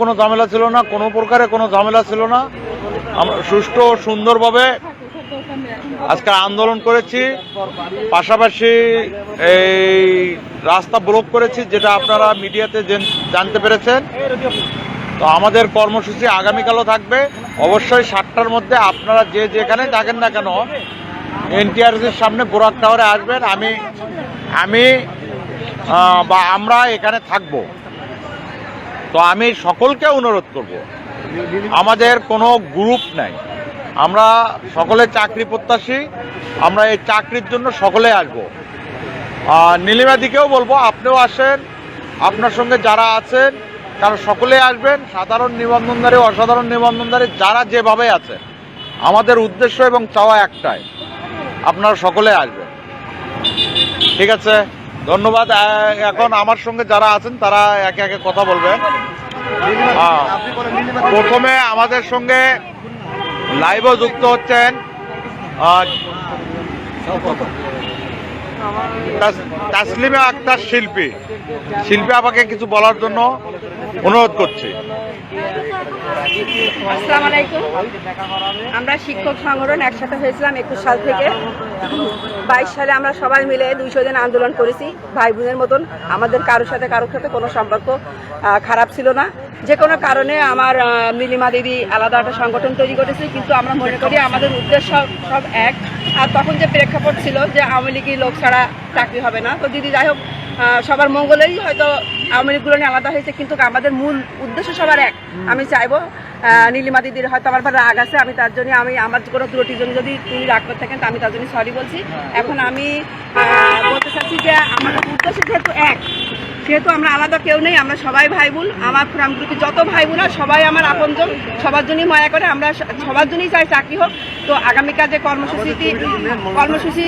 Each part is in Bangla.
কোনো ঝামেলা ছিল না, কোনো প্রকারে কোনো ঝামেলা ছিল না। আমরা সুষ্ঠু, সুন্দরভাবে আজকে আন্দোলন করেছি। পাশাপাশি এই রাস্তা ব্লক করেছি, যেটা আপনারা মিডিয়াতে জানতে পেরেছেন। তো আমাদের কর্মসূচি আগামীকালও থাকবে। অবশ্যই সাতটার মধ্যে আপনারা যে যেখানে থাকেন না কেন, এনটিআরসির সামনে বোরাক টাওয়ারে আসবেন। আমি আমি বা আমরা এখানে থাকব। তো আমি সকলকে অনুরোধ করব। আমাদের কোনো গ্রুপ নাই। আমরা সকলে চাকরি প্রত্যাশী। আমরা এই চাকরির জন্য সকলে আসব। নীলিমাদিকেও বলব, আপনিও আসেন। আপনার সঙ্গে যারা আছেন তারা সকলে আসবেন। সাধারণ নিবন্ধনধারী, অসাধারণ নিবন্ধনধারী, যারা যেভাবে আছেন। আমাদের উদ্দেশ্য এবং চাওয়া একটাই, আপনারা সকলে আসবেন। ঠিক আছে? ধন্যবাদ। এখন আমার সঙ্গে যারা আছেন, তারা একে একে কথা বলবেন হ্যাঁ। প্রথমে আমাদের সঙ্গে লাইভও যুক্ত হচ্ছেন। তাসলিমা আক্তার শিল্পী। শিল্পী আমাকে কিছু বলার জন্য অনুরোধ করছি। আসসালামু আলাইকুম আমরা শিক্ষক সংগঠন একসাথে হয়েছিলাম একুশ সাল থেকে। বাইশ সালে আমরা সবাই মিলে দুইশো দিন আন্দোলন করেছি। ভাই বোনের মতন আমাদের কারোর সাথে কারোর সাথে কোনো সম্পর্ক খারাপ ছিল না। যে কোনো কারণে আমার নীলিমা দিদি আলাদা একটা সংগঠন তৈরি করেছে। কিন্তু আমরা মনে করি আমাদের উদ্দেশ্য সব এক। আর তখন যে প্রেক্ষাপট ছিল যে আওয়ামী লীগের লোক ছাড়া চাকরি হবে না। তো দিদি যাই হোক সবার মঙ্গলেরই হয়তো আওয়ামী লীগগুলো নিয়ে আলাদা হয়েছে কিন্তু আমাদের মূল উদ্দেশ্য সবার এক। আমি চাইব নীলিমা দিদির হয়তো আমার ভালো রাগ আছে আমি তার জন্য আমি আমার কোনো ত্রুটির জন্য যদি তুমি রাগ করে থাকেন তো আমি তার জন্য সরি বলছি। এখন আমি বলতে চাচ্ছি যে আমাদের উদ্দেশ্য যেহেতু এক সেহেতু আমরা আলাদা কেউ নেই আমরা সবাই ভাই বোন আমার ফ্রাম গ্রুপে যত ভাই বোন আর সবাই আমার আপনজন সবার জন্যই মায়া করে আমরা সবার জন্যই চাই চাকরি হোক। তো আগামীকাল যে কর্মসূচিটি কর্মসূচি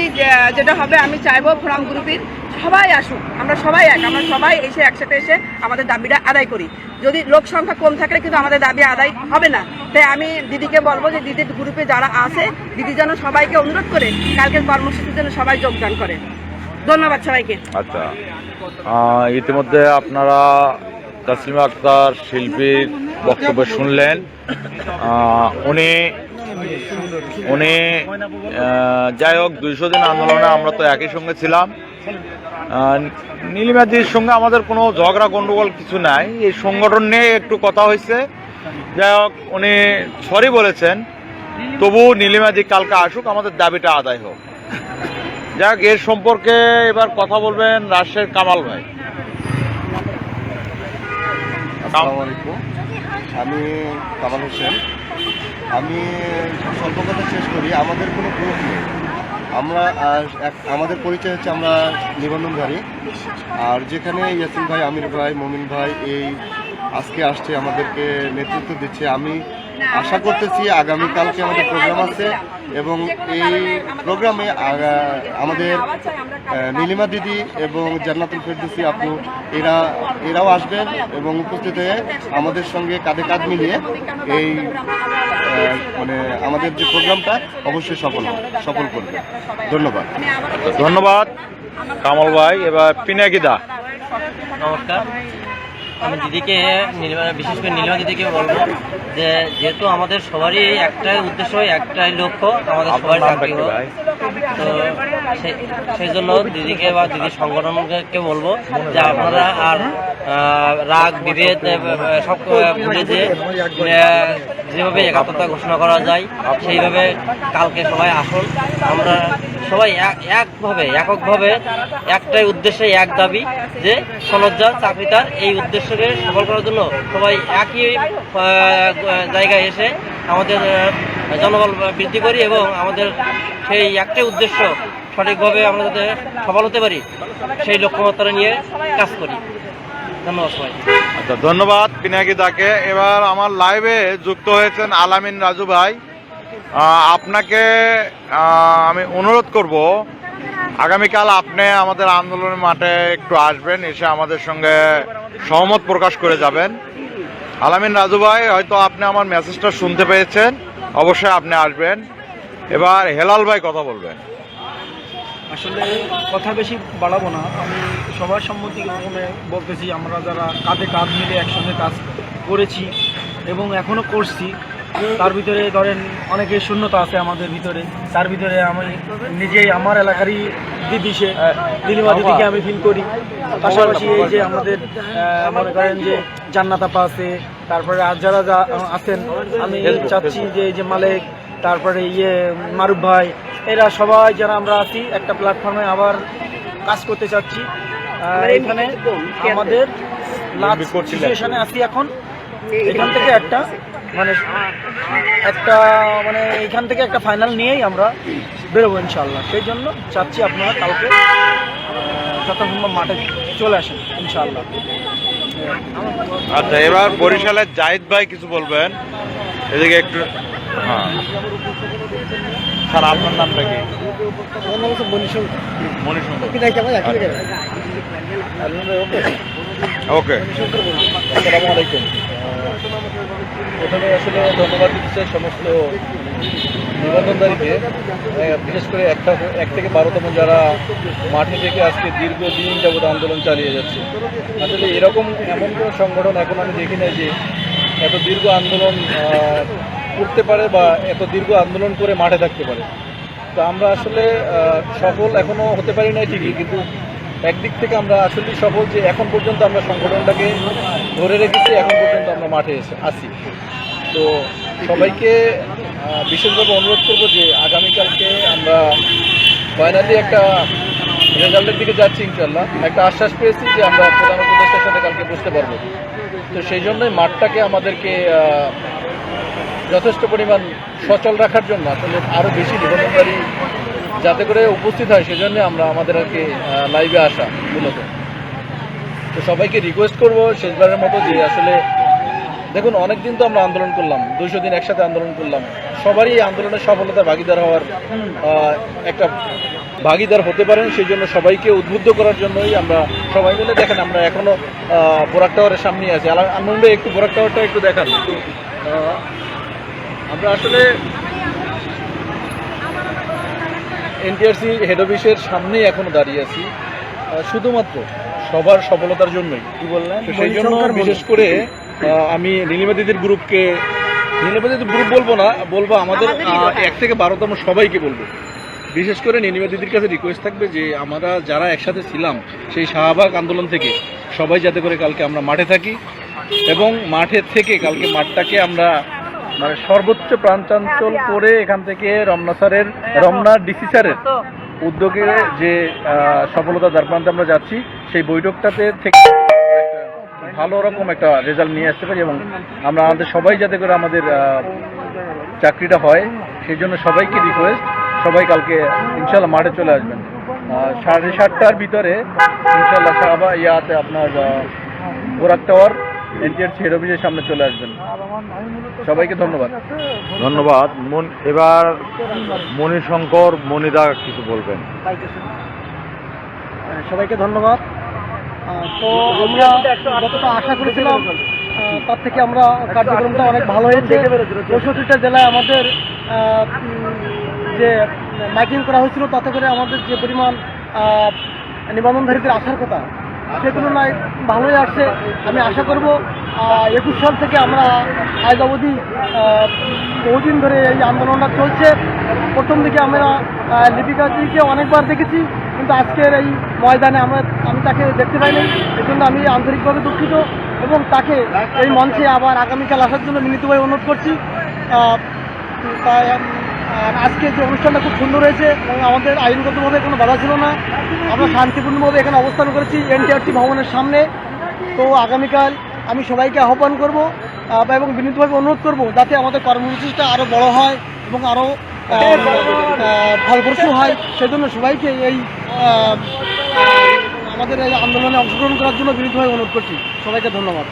যেটা হবে আমি চাইব ফ্রাম গ্রুপের সবাই আসুক, আমরা সবাই এক, আমরা সবাই এসে একসাথে এসে আমাদের দাবিটা আদায় করি। যদি লোক সংখ্যা কম থাকলে কিন্তু আমাদের দাবি আদায় হবে না। তাই আমি দিদিকে বলব যে দিদির গ্রুপে যারা আছে, দিদি যেন সবাইকে অনুরোধ করে কালকের কর্মসূচির জন্য সবাই যোগদান করে। ধন্যবাদ সবাইকে। আচ্ছা। ইতিমধ্যে আপনারা তাসলিমা আক্তার শিল্পীর বক্তব্য শুনলেন। উনি উনি যাই হোক, দুইশো দিন আন্দোলনে আমরা তো একই সঙ্গে ছিলাম। নীলিমাদির সঙ্গে আমাদের কোনো ঝগড়া, গন্ডগোল কিছু নাই। এই সংগঠন নিয়ে একটু কথা হয়েছে। যাই হোক, উনি সরি বলেছেন। তবু নীলিমাদি কালকে আসুক, আমাদের দাবিটা আদায় হোক। যাক এর সম্পর্কে এবার কথা বলবেন রাজশাহীর কামাল ভাই। আমি কামাল হোসেন। আমি স্বল্প কথা শেষ করি। আমাদের কোনো গ্রুপ নেই। আমরা আমাদের পরিচয় হচ্ছে আমরা নিবন্ধনধারী। আর যেখানে ইয়াসিন ভাই, আমির ভাই, মমিন ভাই এই আজকে আসছে, আমাদেরকে নেতৃত্ব দিচ্ছে। আমি আশা করতেছি আগামীকালকে আমাদের প্রোগ্রাম আছে এবং এই প্রোগ্রামে আমাদের নীলিমা দিদি এবং জান্নাতুল ফেরদৌসি আপু এরা এরাও আসবেন এবং উপস্থিত হয়ে আমাদের সঙ্গে কাঁধে কাঁধ মিলিয়ে এই মানে আমাদের যে প্রোগ্রামটা অবশ্যই সফল সফল করবে। ধন্যবাদ। ধন্যবাদ কামাল ভাই। এবার পিনাকিদা। নমস্কার। আমি দিদিকে নীলিমা বিশেষ করে নীলিমা দিদিকে বলব যে যেহেতু আমাদের সবারই একটাই উদ্দেশ্য একটাই লক্ষ্য আমাদের সবার চাকরি হোক। তো সেই জন্য দিদিকে বা দিদি সংগঠনকে বলব যে আপনারা আর রাগ বিভেদ সব ভুলে যে যেভাবে একাত্মতা ঘোষণা করা যায় সেইভাবে কালকে সবাই আসুন। আমরা সবাই এক- একভাবে এককভাবে একটাই উদ্দেশ্যে এক দাবি যে সনজ্জা চাকরি তার এই উদ্দেশ্যকে সফল করার জন্য সবাই একই জায়গায় এসে আমাদের জনবল বৃদ্ধি করি এবং আমাদের সেই একটাই উদ্দেশ্য সঠিকভাবে আমরা যাতে সফল হতে পারি, সেই লক্ষ্যমাত্রা নিয়ে কাজ করি। ধন্যবাদ সবাই আচ্ছা ধন্যবাদ পিনাকিদাকে এবার আমার লাইভে যুক্ত হয়েছেন আলামিন রাজু ভাই। আপনাকে আমি অনুরোধ করব আগামীকাল আপনি আমাদের আন্দোলনের মাঠে একটু আসবেন, এসে আমাদের সঙ্গে সহমত প্রকাশ করে যাবেন। আলামিন রাজু ভাই, হয়তো আপনি আমার মেসেজটা শুনতে পেয়েছেন, অবশ্যই আপনি আসবেন। এবার হেলাল ভাই কথা বলবেন। আসলে কথা বেশি বাড়াবো না। আমি সবার সম্মতি ক্রমে বলতেছি, আমরা যারা কাঁধে কাঁধ মিলে একসঙ্গে কাজ করেছি এবং এখনও করছি তার ভিতরে ধরেন অনেকে শূন্যতা আছে আমাদের ভিতরে। তার ভিতরে আমি নিজেই আমার এলাকারই দিদি সে দিদিমা দিদিকে আমি ফিল করি। পাশাপাশি এই যে আমাদের মনে করেন যে জান্নাতাপা আছে তারপরে আর যারা যা আছেন আমি চাচ্ছি যে এই যে মালিক তারপরে ইয়ে মারুফ ভাই এরা সবাই যারা আমরা আছি একটা প্ল্যাটফর্মে আবার কাজ করতে চাচ্ছি। এখানে আমাদের লাস্ট সিচুয়েশনে আছি এখন। এখান থেকে একটা মানে একটা মানে এখান থেকে একটা ফাইনাল নিয়েই আমরা বেরোবো ইনশাল্লাহ সেই জন্য চাচ্ছি আপনারা কালকে আহ, যথাসম্ভব মাঠে চলে আসেন ইনশাল্লাহ আচ্ছা এবার বরিশালের জাহিদ ভাই কিছু বলবেন? এদিকে একটু হ্যাঁ। স্যার আপনার নামটা কি? ওকে আসসালামু আলাইকুম। প্রথমে আসলে ধন্যবাদ দিতে চাই সমস্ত নিবন্ধনকারীকে বিশেষ করে একটা, এক থেকে বারোতম যারা মাঠে থেকে আজকে দীর্ঘদিন যাবত আন্দোলন চালিয়ে যাচ্ছে। আসলে এরকম এমন কোনো সংগঠন এখন আমি দেখি নাই যে এত দীর্ঘ আন্দোলন করতে পারে বা এত দীর্ঘ আন্দোলন করে মাঠে থাকতে পারে। তো আমরা আসলে সফল এখনও হতে পারি নাই ঠিকই, কিন্তু একদিক থেকে আমরা আসলে সফল যে এখন পর্যন্ত আমরা সংগঠনটাকে ধরে রেখেছি, এখন পর্যন্ত আমরা মাঠে আছি। তো সবাইকে বিশেষভাবে অনুরোধ করব যে আগামীকালকে আমরা ফাইনালি একটা রেজাল্টের দিকে যাচ্ছি ইনশাল্লাহ একটা আশ্বাস পেয়েছি যে আমরা প্রধান উপদেষ্টার সাথে কালকে বুঝতে পারব। তো সেই জন্যই মাঠটাকে আমাদেরকে যথেষ্ট পরিমাণ সচল রাখার জন্য আসলে আরও বেশি নিবন্ধনকারী যাতে করে উপস্থিত হয় সেজন্য আমরা আমাদের আর কি লাইভে আসা মূলত। তো সবাইকে রিকোয়েস্ট করব শেষবারের মতো যে আসলে দেখুন অনেক দিন তো আমরা আন্দোলন করলাম দুইশো দিন একসাথে আন্দোলন করলাম। সবারই এই আন্দোলনের সফলতা ভাগিদার হওয়ার একটা ভাগিদার হতে পারেন সেই জন্য সবাইকে উদ্বুদ্ধ করার জন্যই আমরা সবাই মিলে দেখেন আমরা এখনও আহ, বোরাক টাওয়ারের সামনে আছি। আনন্দে একটু বোরাক টাওয়ারটা একটু দেখান। আমরা আসলে এনটিআরসি হেড অফিসের সামনেই এখনও দাঁড়িয়ে আছি। শুধুমাত্র সবার সফলতার জন্যই। কি বললেন? সেই জন্য বিশেষ করে আমি নীলিমা দিদির গ্রুপকে নীলিমা দিদির গ্রুপ বলব না বলব আমাদের এক থেকে বারোতম সবাইকে বলব। বিশেষ করে নীলিমা দিদির কাছে রিকোয়েস্ট থাকবে যে আমরা যারা একসাথে ছিলাম সেই শাহবাগ আন্দোলন থেকে সবাই যাতে করে কালকে আমরা মাঠে থাকি এবং মাঠে থেকে কালকে মাঠটাকে আমরা মানে সর্বোচ্চ প্রাণচাঞ্চল করে এখান থেকে রমনা স্যারের রমনা ডিসি স্যারের উদ্যোগে যে সফলতা যার প্রান্তে আমরা যাচ্ছি সেই বৈঠকটাতে থেকে ভালো রকম একটা রেজাল্ট নিয়ে আসতে পারি এবং আমরা আমাদের সবাই যাতে করে আমাদের চাকরিটা হয় সেই জন্য সবাইকে রিকোয়েস্ট সবাই কালকে ইনশাল্লাহ মাঠে চলে আসবেন। সাড়ে সাতটার ভিতরে ইনশাল্লাহ ইয়াতে আপনার বোরাক টাওয়ার এনটিআর হেড অফিসের সামনে চলে আসবেন। সবাইকে ধন্যবাদ। ধন্যবাদ। মন- এবার মণিশঙ্কর মণিদা কিছু বলবেন। সবাইকে ধন্যবাদ। তো আমরা যতটা আশা করেছিলাম তার থেকে আমরা কার্যক্রমটা অনেক ভালো হয়েছে। চৌষট্টিটা জেলায় আমাদের আহ, যে মাইকিং করা হয়েছিল তাতে করে আমাদের যে পরিমাণ আহ, নিবন্ধনধারীদের আসার কথা সে তুলনায় ভালোই আসছে। আমি আশা করব একুশ সাল থেকে আমরা আজ অবধি বহুদিন ধরে এই আন্দোলনটা চলছে। প্রথম দিকে আমরা লিপিকাজিকে অনেকবার দেখেছি, কিন্তু আজকের এই ময়দানে আমরা, আমি তাকে দেখতে পাইনি। এই জন্য আমি আন্তরিকভাবে দুঃখিত এবং তাকে এই মঞ্চে আবার আগামীকাল আসার জন্য মিলিতভাবে অনুরোধ করছি। তাই আজকে যে অনুষ্ঠানটা খুব সুন্দর হয়েছে আমাদের আইনগতভাবে কোনো বাধা ছিল না। আমরা শান্তিপূর্ণভাবে এখানে অবস্থান করেছি, এনটিআরটি ভবনের সামনে। তো আগামীকাল আমি সবাইকে আহ্বান করব এবং বিনীতভাবে অনুরোধ করব যাতে আমাদের কর্মসূচিটা আরও বড় হয় এবং আরও ফলপ্রসূ হয়। সেজন্য সবাইকে এই আমাদের এই আন্দোলনে অংশগ্রহণ করার জন্য বিনীতভাবে অনুরোধ করছি। সবাইকে ধন্যবাদ।